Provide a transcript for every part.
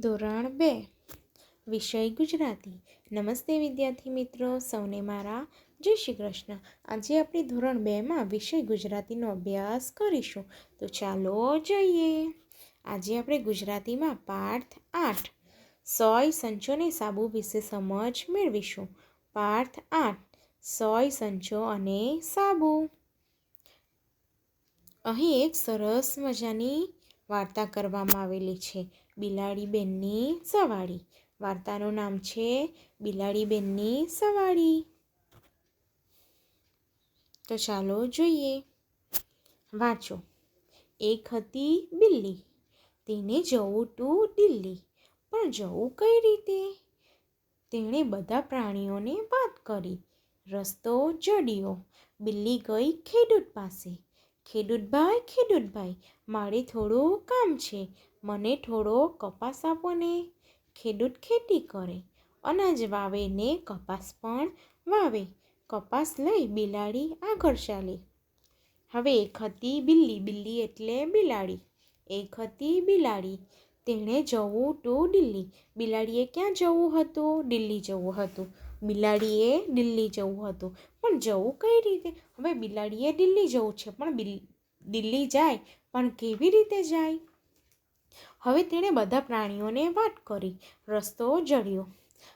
ધોરણ બે, વિષય ગુજરાતી. નમસ્તે વિદ્યાર્થી મિત્રો, સૌને મારા જય શ્રી કૃષ્ણ. આજે આપણે ધોરણ બેમાં વિષય ગુજરાતીનો અભ્યાસ કરીશું. તો ચાલો જઈએ. આજે આપણે ગુજરાતીમાં પાઠ આઠ, સોય સંચો અને સાબુ વિશે સમજ મેળવીશું. પાઠ આઠ, સોય સંચો અને સાબુ. અહીં એક સરસ મજાની વાર્તા કરવામાં આવેલી છે. બિલાડી બેનની સવારી. વાર્તાનું નામ છે બિલાડી બેનની સવારી. તો ચાલો જોઈએ. વાંચો. એક હતી બિલ્લી. તેને જવું તું દિલ્હી. પણ જવું કઈ રીતે? તેણે બધા પ્રાણીઓને વાત કરી. રસ્તો ચડ્યો બિલ્લી ગઈ ખેડૂત પાસે. ખેડૂતભાઈ ખેડૂતભાઈ, મારે થોડું કામ છે. મને થોડો કપાસ આપો ને ખેડૂત ખેતી કરે, અનાજ વાવે ને કપાસ પણ વાવે. કપાસ લઈ બિલાડી આગળ ચાલી. હવે એક હતી બિલ્લી બિલ્લી એટલે બિલાડી. એક હતી બિલાડી, તેણે જવું તો દિલ્હી. બિલાડીએ ક્યાં જવું હતું? દિલ્હી જવું હતું. બિલાડીએ દિલ્હી જવું હતું. પણ જવું કઈ રીતે? હવે બિલાડીએ દિલ્હી જવું છે, પણ દિલ્હી જાય, પણ કેવી રીતે જાય? હવે તેણે બધા પ્રાણીઓને વાત કરી, રસ્તો જડ્યો.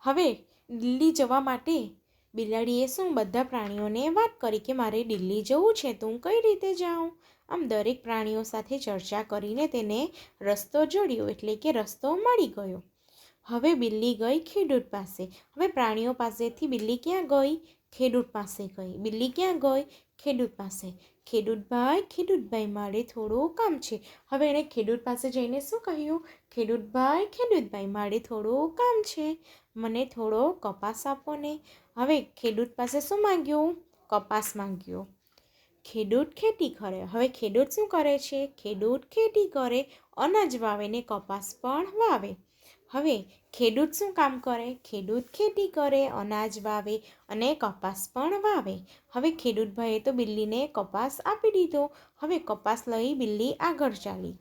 હવે દિલ્હી જવા માટે બિલાડીએ શું બધા પ્રાણીઓને વાત કરી કે મારે દિલ્હી જવું છે, તો હું કઈ રીતે જાઉં? આમ દરેક પ્રાણીઓ સાથે ચર્ચા કરીને તેને રસ્તો જડ્યો એટલે કે રસ્તો મળી ગયો. હવે બિલ્લી ગઈ ખેડૂત પાસે. હવે પ્રાણીઓ પાસેથી બિલ્લી ક્યાં ગઈ? ખેડૂત પાસે ગઈ. બિલ્લી ક્યાં ગઈ? ખેડૂત પાસે. ખેડૂતભાઈ ખેડૂતભાઈ મારે થોડું કામ છે. હવે એણે ખેડૂત પાસે જઈને શું કહ્યું? ખેડૂતભાઈ ખેડૂતભાઈ મારે થોડું કામ છે. મને થોડો કપાસ આપો ને. હવે ખેડૂત પાસે શું માંગ્યું? કપાસ માંગ્યો. ખેડૂત ખેતી કરે. હવે ખેડૂત શું કરે છે? ખેડૂત ખેતી કરે. અનાજ વાવે ને કપાસ પણ વાવે. હવે ખેડૂત શું કામ કરે? ખેડૂત ખેતી કરે, અનાજ વાવે અને કપાસ પણ વાવે. હવે ખેડૂતભાઈએ તો બિલ્લીને કપાસ આપી દીધો. હવે કપાસ લઈ બિલ્લી આગળ ચાલી.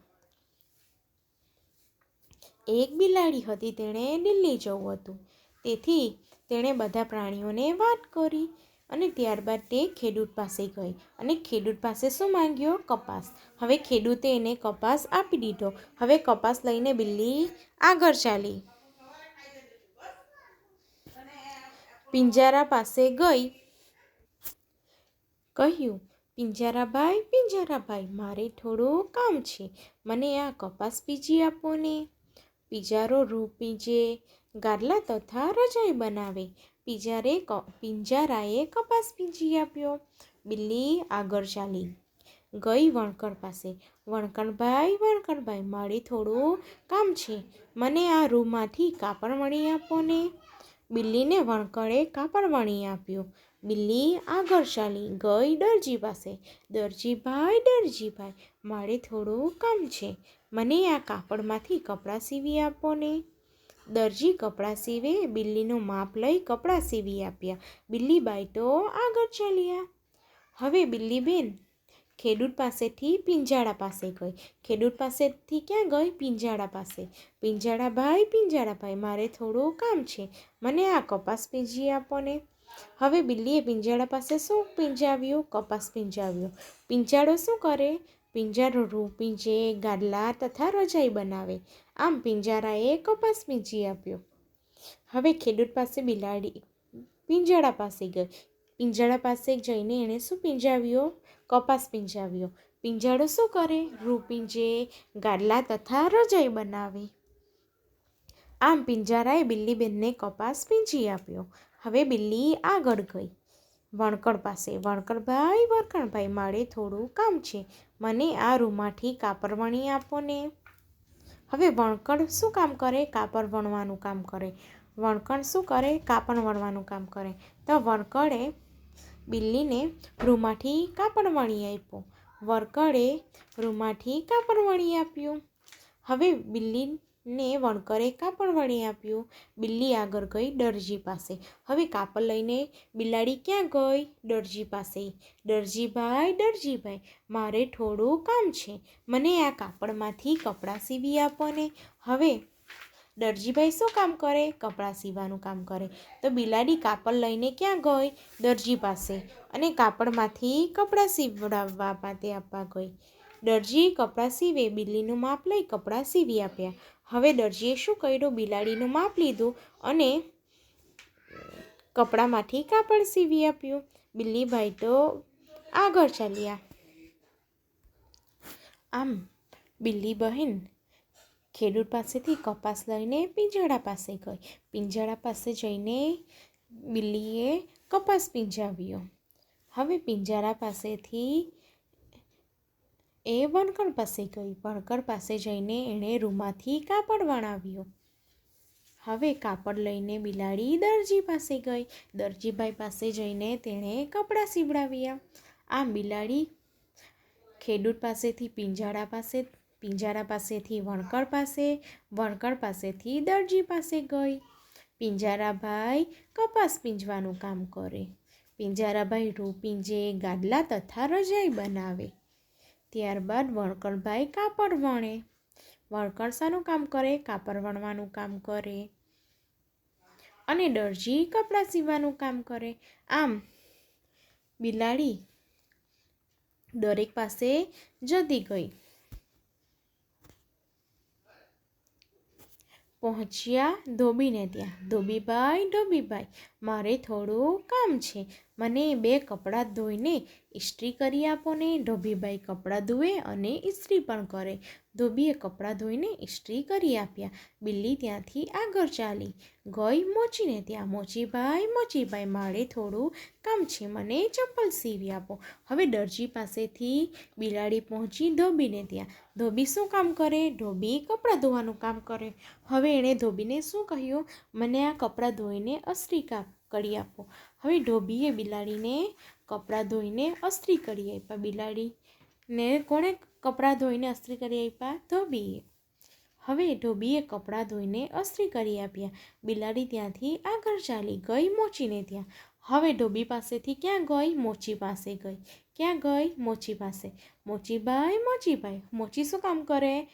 એક બિલાડી હતી, તેણે દિલ્હી જવું હતું. તેથી તેણે બધા પ્રાણીઓને વાત કરી. અને ત્યારબાદ તે ખેડૂત પાસે ગઈ અને ખેડૂત પાસે શું માંગ્યો? કપાસ. હવે ખેડૂતે એને કપાસ આપી દીધો. હવે કપાસ લઈને બિલ્લી આગળ ચાલી. પિંજારા પાસે ગઈ. કહ્યું પિંજારાભાઈ પિંજારાભાઈ મારે થોડું કામ છે. મને આ કપાસ પીજી આપો ને. પિંજારો રૂ પીંજે ગાદલા તથા રજાઈ બનાવે. પિંજારે પિંજારાએ કપાસ પીંજી આપ્યો. બિલ્લી આગળ ચાલી. ગઈ વણકર પાસે. વણકરભાઈ વણકરભાઈ મારે થોડું કામ છે. મને આ રૂમમાંથી કાપડ વણી આપો ને. બિલ્લીને વણકરે કાપડ વણી આપ્યું. બિલ્લી આગળ ચાલી. ગઈ દરજી પાસે. દરજીભાઈ દરજીભાઈ, મારે થોડું કામ છે. મને આ કાપડમાંથી કપડાં સીવી આપો ને. દરજી કપડાં સીવે, બિલ્લીનું માપ લઈ કપડાં સીવી આપ્યા. બિલ્લીબાઈ તો આગળ ચાલ્યા. હવે બિલ્લીબેન ખેડૂત પાસેથી પિંજાડા પાસે ગઈ. ખેડૂત પાસેથી ક્યાં ગઈ? પિંજાડા પાસે. પિંજાડા ભાઈ પિંજાડા ભાઈ મારે થોડું કામ છે. મને આ કપાસ પીંજી આપો ને. હવે બિલ્લીએ પિંજાડા પાસે શું પીંજાવ્યું? કપાસ પીંજાવ્યું. પિંજાડો શું કરે? પિંજારો રૂ પીંજે, ગાદલા તથા રજાઈ બનાવે. આમ પિંજારાએ કપાસ પીંજી આપ્યો. હવે ખેડૂત પાસે બિલાડી પિંજાડા પાસે ગઈ. પિંજાડા પાસે જઈને એણે શું પીંજાવ્યો? કપાસ પીંજાવ્યો. પિંજાડો શું કરે? રૂ પિંજે ગાદલા તથા રજાઈ બનાવે. આમ પિંજારાએ બિલ્લીબેનને કપાસ પીંજી આપ્યો. હવે બિલ્લી આગળ ગઈ. વણકર પાસે, વણકરભાઈ વણકરભાઈ મારે થોડું કામ છે. મને આ રૂમાંથી કાપરવણી આપો ને. હવે વણકણ શું કામ કરે? કાપડ વણવાનું કામ કરે. વણકણ શું કરે? કાપડ વણવાનું કામ કરે. તો વણકળે બિલ્લીને રૂમાંથી કાપડ વણી આપ્યું. વરકળે રૂમાંથી કાપડ વણી આપ્યું. હવે બિલ્લી ને વણકરે કાપડ વણી આપ્યું. બિલ્લી આગળ ગઈ દરજી પાસે. હવે કાપડ લઈને બિલાડી ક્યાં ગઈ? દરજી પાસે. દરજીભાઈ દરજીભાઈ, મારે થોડું કામ છે. મને આ કાપડમાંથી કપડાં સીવી આપો ને. હવે દરજીભાઈ શું કામ કરે? કપડાં સીવાનું કામ કરે. તો બિલાડી કાપડ લઈને ક્યાં ગઈ? દરજી પાસે. અને કાપડમાંથી કપડાં સીવડાવવા માટે આપવા ગઈ. દરજી કપડાં સીવે, બિલ્લીનું માપ લઈ કપડાં સીવી આપ્યા. હવે દરજીએ શું કર્યું? બિલાડીનું માપ લીધું અને કપડામાંથી કાપડ સીવી આપ્યું. બિલ્લીભાઈ તો આગળ ચાલ્યા. આમ બિલ્લી બહેન ખેડૂત પાસેથી કપાસ લઈને પિંજરા પાસે ગઈ. પિંજરા પાસે જઈને બિલ્લીએ કપાસ પીંજાવ્યો. હવે પિંજરા પાસેથી એ વણકર પાસે ગઈ. વણકર પાસે જઈને એણે રૂમાથી કાપડ વણાવ્યો. હવે કાપડ લઈને બિલાડી દરજી પાસે ગઈ. દરજીભાઈ પાસે જઈને તેણે કપડાં સીવડાવ્યા. આમ બિલાડી ખેડૂત પાસેથી, પિંજારા પાસે, પિંજારા પાસેથી વણકર પાસે વણકર પાસેથી દરજી પાસે ગઈ. પિંજારાભાઈ કપાસ પીંજવાનું કામ કરે. પિંજારાભાઈ રૂ પીંજે ગાદલા તથા રજાઈ બનાવે. ત્યારબાદ વણકરભાઈ કાપડ વણે વણકર શાનું કામ કરે કાપડ વણવાનું કામ કરે. અને દરજી કપડાં સીવવાનું કામ કરે. આમ, બિલાડી દરેક પાસે જતી ગઈ. પહોંચ્યા ધોબીને ત્યાં. ધોબીભાઈ ધોબીભાઈ મારે થોડું કામ છે. મને બે કપડાં ધોઈને ઇસ્ત્રી કરી આપો ને. ધોબીભાઈ કપડાં ધોવે અને ઇસ્ત્રી પણ કરે. ધોબીએ કપડાં ધોઈને ઇસ્ત્રી કરી આપ્યા. બિલ્લી ત્યાંથી આગળ ચાલી. ગઈ મોચીને ત્યાં. મોચીભાઈ મોચીભાઈ મારે થોડું કામ છે. મને ચપ્પલ સીવી આપો. હવે દરજી પાસેથી બિલાડી પહોંચી ધોબીને ત્યાં. ધોબી શું કામ કરે? ધોબી કપડાં ધોવાનું કામ કરે. હવે એણે ધોબીને શું કહ્યું? મને આ કપડાં ધોઈને અસ્ત્રી કાપ. કરી આપો. હવે ધોબીએ બિલાડીને કપડાં ધોઈને અસ્ત્રી કરી આપ્યા. બિલાડીને કોણે કપડાં ધોઈને અસ્ત્રી કરી આપ્યા? ધોબીએ હવે ધોબીએ કપડાં ધોઈને અસ્ત્રી કરી આપ્યા. બિલાડી ત્યાંથી આગળ ચાલી ગઈ, મોચીને ત્યાં. હવે ધોબી પાસેથી ક્યાં ગઈ? મોચી પાસે ગઈ. ક્યાં ગઈ? મોચી પાસે. મોચીભાઈ મોચીભાઈ મોચી શું કામ કરે?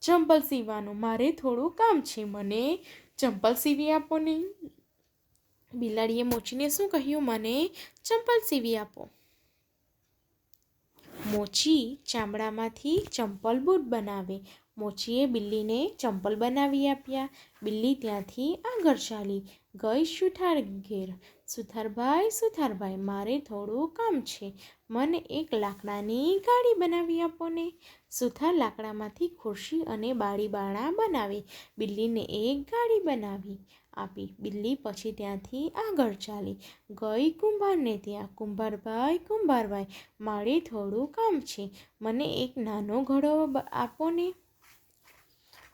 ચંપલ સીવવાનું. મારે થોડું કામ છે મને. ચંપલ સીવી આપો ને. બિલાડીએ મોચીને શું કહ્યું? મને ચંપલ સીવી આપો. મોચી ચામડામાંથી ચંપલ બૂટ બનાવે. મોચીએ બિલ્લીને ચંપલ બનાવી આપ્યા. બિલ્લી ત્યાંથી આગળ ચાલી. ગઈ સુથાર ઘેર. સુથારભાઈ સુથારભાઈ, મારે થોડું કામ છે. મને એક લાકડાની ગાડી બનાવી આપો ને. સુથાર લાકડામાંથી ખુરશી અને બાળીબાણા બનાવી. બિલ્લીને એક ગાડી બનાવી. આપી બિલ્લી પછી ત્યાંથી આગળ ચાલી. ગઈ કુંભારને ત્યાં, કુંભારભાઈ કુંભારભાઈ, મારે થોડું કામ છે. મને એક નાનો ઘડો આપો ને.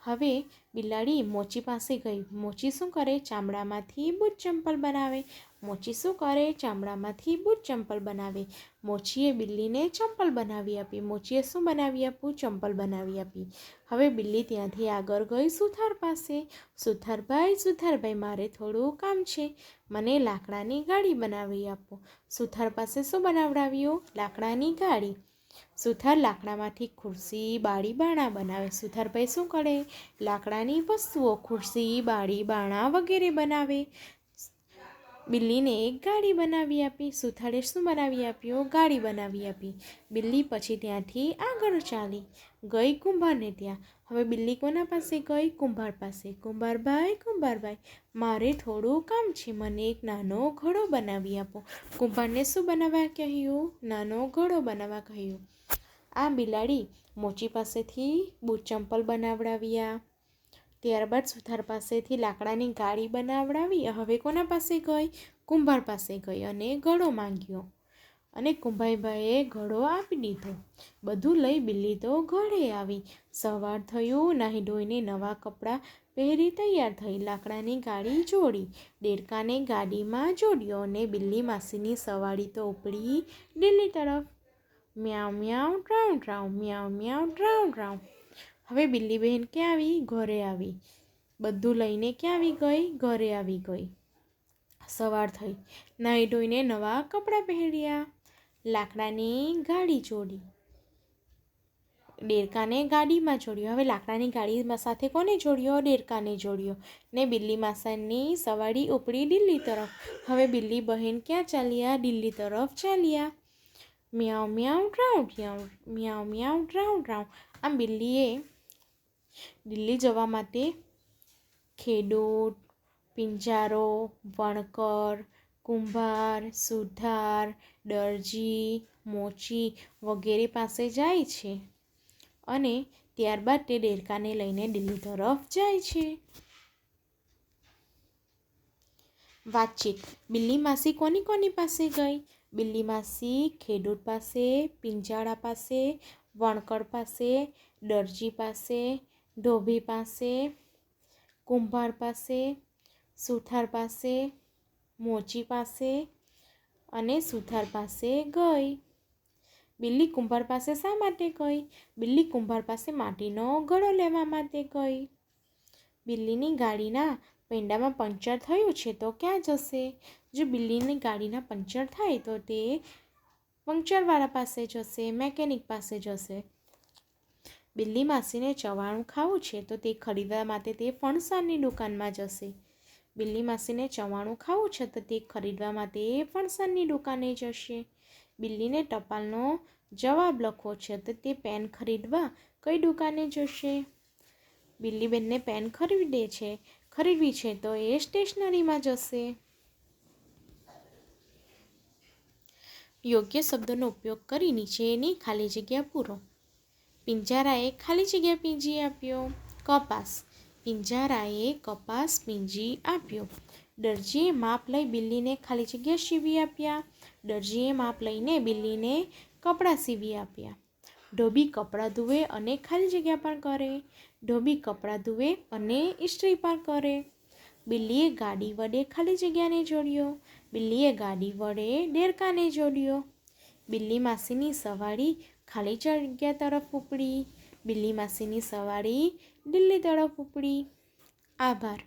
હવે બિલાડી મોચી પાસે ગઈ. મોચી શું કરે? ચામડામાંથી બૂટ ચંપલ બનાવે. મોચી શું કરે ચામડામાંથી બૂટ ચંપલ બનાવે. મોચીએ બિલ્લીને ચંપલ બનાવી આપી. મોચીએ શું બનાવી આપ્યું ચંપલ બનાવી આપી. હવે બિલ્લી ત્યાંથી આગળ ગઈ સુથાર પાસે. સુથારભાઈ સુથારભાઈ, મારે થોડું કામ છે. મને લાકડાની ગાડી બનાવી આપો. સુથાર પાસે શું બનાવડાવ્યું? લાકડાની ગાડી. સુથાર લાકડામાંથી ખુરશી, બાળી, બાણા બનાવે. સુથારભાઈ શું કરે? લાકડાની વસ્તુઓ ખુરશી, બાળી, બાણા વગેરે બનાવે. બિલ્લીને એક ગાડી બનાવી આપી, સુથારે શું બનાવી આપ્યો? ગાડી બનાવી આપી. બિલ્લી પછી ત્યાંથી આગળ ચાલી. ગઈ કુંભારને ત્યાં. હવે બિલ્લી કોના પાસે ગઈ? કુંભાર પાસે. કુંભારભાઈ કુંભારભાઈ, મારે થોડું કામ છે. મને એક નાનો ઘડો બનાવી આપો. કુંભારને શું બનાવવા કહ્યું? નાનો ઘડો બનાવવા કહ્યું. આ બિલાડી મોચી પાસેથી બૂટ ચંપલ બનાવડાવ્યા. ત્યારબાદ સુથાર પાસેથી લાકડાની ગાડી બનાવડાવી હવે કોના પાસે ગઈ? કુંભાર પાસે ગઈ અને ઘડો માંગ્યો. અને કુંભાઈભાઈએ ઘડો આપી દીધો. બધું લઈ બિલ્લી તો ઘરે આવી. સવાર થયું, નાહી ધોઈને નવા કપડાં પહેરી તૈયાર થઈ, લાકડાની ગાડી જોડી. દેડકાને ગાડીમાં જોડ્યો અને બિલ્લી માસીની સવારી તો ઉપડી દિલ્હી તરફ. મ્યાઉ મ્યાઉ ડ્રાઉ ડ્રાઉ, મ્યાઉ મ્યાઉ ડ્રાઉ ડ્રાઉ. હવે બિલ્લી બહેન ક્યાં આવી? ઘરે આવી. બધું લઈને ક્યાં આવી ગઈ? ઘરે આવી ગઈ. સવાર થઈ. નાહી ધોઈને નવા કપડાં પહેર્યા. લાકડાની ગાડી જોડી. ડેરકાને ગાડીમાં જોડ્યો. હવે લાકડાની ગાડીમાં સાથે કોને જોડ્યો? ડેરકાને જોડ્યો. ને બિલ્લી માસાની સવારી ઉપડી દિલ્હી તરફ. હવે બિલ્લી બહેન ક્યાં ચાલ્યા? દિલ્હી તરફ ચાલ્યા. મ્યાઉ મ્યાઉ, ડ્રાઉ ડ્રાઉ મ્યાઉ મ્યાઉ, ડ્રાઉ ડ્રાઉ. આમ બિલ્લીએ દિલ્હી જવા માટે ખેડૂત, પિંજારો, વણકર, કુંભાર સુથાર દરજી, મોચી વગેરે પાસે જાય છે અને ત્યારબાદ તે દેડકાને લઈને દિલ્હી તરફ જાય છે. વાતચીત. બિલ્લી માસી કોની કોની પાસે ગઈ? બિલ્લી માસી ખેડૂત પાસે, પિંજાળા પાસે, વણકર પાસે, દરજી પાસે ધોબી પાસે, કુંભાર પાસે, સુથાર પાસે, મોચી પાસે અને સુથાર પાસે ગઈ. બિલ્લી કુંભાર પાસે શા માટે ગઈ? બિલ્લી કુંભાર પાસે માટીનો ઘડો લેવા માટે ગઈ. બિલ્લીની ગાડીના પેંડામાં પંચર થયું છે તો ક્યાં જશે? જો બિલ્લીની ગાડીના પંચર થાય તો તે પંક્ચરવાળા પાસે જશે, મેકેનિક પાસે જશે. બિલ્લી માસીને ચવાણું ખાવું છે તો તે ખરીદવા માટે તે ફણસાની દુકાનમાં જશે. બિલ્લી માસીને ચવાણું ખાવું છે તો તે ખરીદવા માટે ફણસાની દુકાને જશે. બિલ્લીને ટપાલનો જવાબ લખવો છે તો તે પેન ખરીદવા કઈ દુકાને જશે? બિલ્લી બેનને પેન ખરીદે છે. ખરીદવી છે તો એ સ્ટેશનરીમાં જશે. યોગ્ય શબ્દોનો ઉપયોગ કરી નીચેની ખાલી જગ્યા પૂરો. પિંજારાએ ખાલી જગ્યા પીંજી આપ્યો. કપાસ. પિંજારાએ કપાસ પીંજી આપ્યો. દરજીએ માપ લઈ બિલ્લીને ખાલી જગ્યા સીવી આપ્યા. દરજીએ માપ લઈને બિલ્લીને કપડાં સીવી આપ્યા. ધોબી કપડાં ધુવે અને ખાલી જગ્યા પણ કરે. ધોબી કપડાં ધુવે અને ઇસ્ત્રી પણ કરે. બિલ્લીએ ગાડી વડે ખાલી જગ્યાને જોડ્યો. બિલ્લીએ ગાડી વડે દેડકાને જોડ્યો. બિલ્લી માસીની સવારી ખાલી જગ્યા તરફ ઉપડી બિલ્લી માસીની સવારી દિલ્હી તરફ ઉપડી. આભાર.